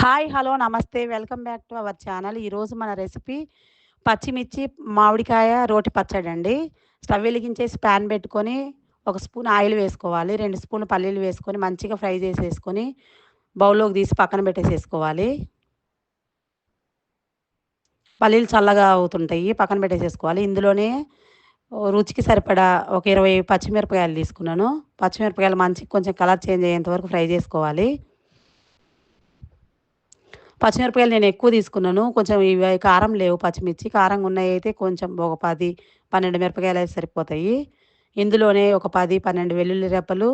Hi hello నమస్తే. Welcome back to our channel. ఈరోజు మన రెసిపీ పచ్చిమిర్చి మామిడికాయ రోటి పచ్చడి అండి స్టవ్ వెలిగించేసి ప్యాన్ పెట్టుకొని ఒక స్పూన్ ఆయిల్ వేసుకోవాలి. రెండు స్పూన్లు పల్లీలు వేసుకొని మంచిగా ఫ్రై చేసేసుకొని బౌల్లోకి తీసి పక్కన పెట్టేసేసుకోవాలి. పల్లీలు చల్లగా అవుతుంటాయి. పక్కన పెట్టేసేసుకోవాలి. ఇందులోనే రుచికి సరిపడా ఒక ఇరవై పచ్చిమిరపకాయలు తీసుకున్నాను. పచ్చిమిరపకాయలు మంచి కొంచెం కలర్ చేంజ్ అయ్యేంత వరకు ఫ్రై చేసుకోవాలి. పచ్చిమిరపకాయలు నేను ఎక్కువ తీసుకున్నాను. కొంచెం ఇవి కారం లేవు పచ్చిమిర్చి. కారంగా ఉన్నాయి అయితే కొంచెం ఒక పది పన్నెండు మిరపకాయలు అయితే సరిపోతాయి. ఇందులోనే ఒక పది పన్నెండు వెల్లుల్లి రెప్పలు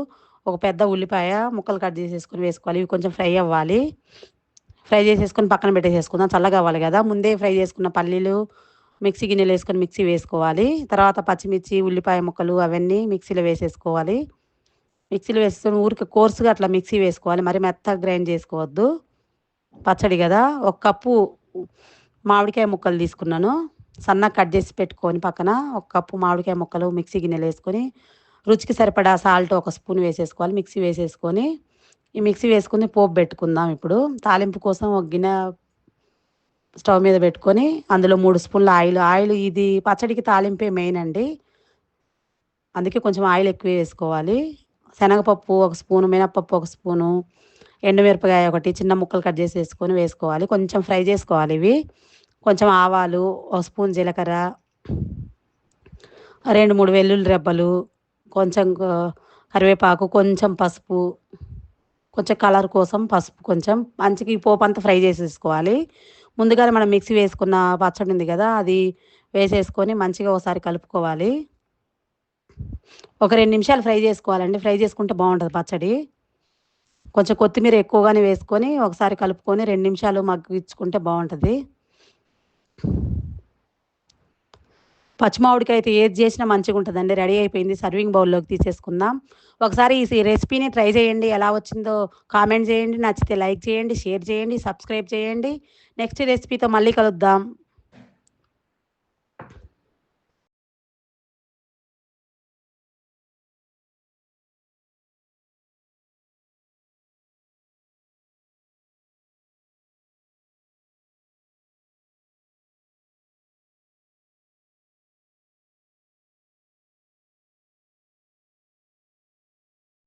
ఒక పెద్ద ఉల్లిపాయ ముక్కలు కట్ చేసేసుకొని వేసుకోవాలి. ఇవి కొంచెం ఫ్రై అవ్వాలి. ఫ్రై చేసేసుకొని పక్కన పెట్టేసేసుకుందాం. చల్లగా అవ్వాలి కదా. ముందే ఫ్రై చేసుకున్న పల్లీలు మిక్సీ గిన్నెలు వేసుకొని మిక్సీ వేసుకోవాలి. తర్వాత పచ్చిమిర్చి ఉల్లిపాయ ముక్కలు అవన్నీ మిక్సీలో వేసేసుకోవాలి. మిక్సీలో వేసుకొని ఊరికి కోర్సుగా అట్లా మిక్సీ వేసుకోవాలి. మరి మెత్తగా గ్రైండ్ చేసుకోవద్దు. పచ్చడి కదా ఒక కప్పు మామిడికాయ ముక్కలు తీసుకున్నాను. సన్నగా కట్ చేసి పెట్టుకొని పక్కన ఒక కప్పు మామిడికాయ ముక్కలు మిక్సీ గిన్నెలు వేసుకొని రుచికి సరిపడా సాల్ట్ ఒక స్పూన్ వేసేసుకోవాలి. మిక్సీ వేసేసుకొని ఈ మిక్సీ వేసుకుని పోపు పెట్టుకుందాం ఇప్పుడు. తాలింపు కోసం ఒక గిన్నె స్టవ్ మీద పెట్టుకొని అందులో మూడు స్పూన్ల ఆయిల్. ఆయిల్ ఇది పచ్చడికి తాలింపే మెయిన్ అండి. అందుకే కొంచెం ఆయిల్ ఎక్కువ వేసుకోవాలి. శనగపప్పు ఒక స్పూను మినప్పప్పు ఒక స్పూను ఎండుమిరపకాయ ఒకటి చిన్న ముక్కలు కట్ చేసి వేసుకొని వేసుకోవాలి. కొంచెం ఫ్రై చేసుకోవాలి ఇవి. కొంచెం ఆవాలు ఒక స్పూన్ జీలకర్ర రెండు మూడు వెల్లుల్లి రెబ్బలు కొంచెం కరివేపాకు కొంచెం పసుపు కొంచెం కలర్ కోసం పసుపు కొంచెం. మంచిగా ఈ పోపు అంతా ఫ్రై చేసేసుకోవాలి. ముందుగానే మనం మిక్సీ వేసుకున్న పచ్చడి ఉంది కదా అది వేసేసుకొని మంచిగా ఒకసారి కలుపుకోవాలి. ఒక రెండు నిమిషాలు ఫ్రై చేసుకోవాలండి. ఫ్రై చేసుకుంటే బాగుంటుంది పచ్చడి. కొంచెం కొత్తిమీర ఎక్కువగానే వేసుకొని ఒకసారి కలుపుకొని రెండు నిమిషాలు మగ్గించుకుంటే బాగుంటుంది. పచ్చిమామిడికాయ అయితే ఏది చేసినా మంచిగా ఉంటుందండి. రెడీ అయిపోయింది. సర్వింగ్ బౌల్లోకి తీసేసుకుందాం. ఒకసారి ఈ రెసిపీని ట్రై చేయండి. ఎలా వచ్చిందో కామెంట్ చేయండి. నచ్చితే లైక్ చేయండి షేర్ చేయండి సబ్స్క్రైబ్ చేయండి. నెక్స్ట్ రెసిపీతో మళ్ళీ కలుద్దాం.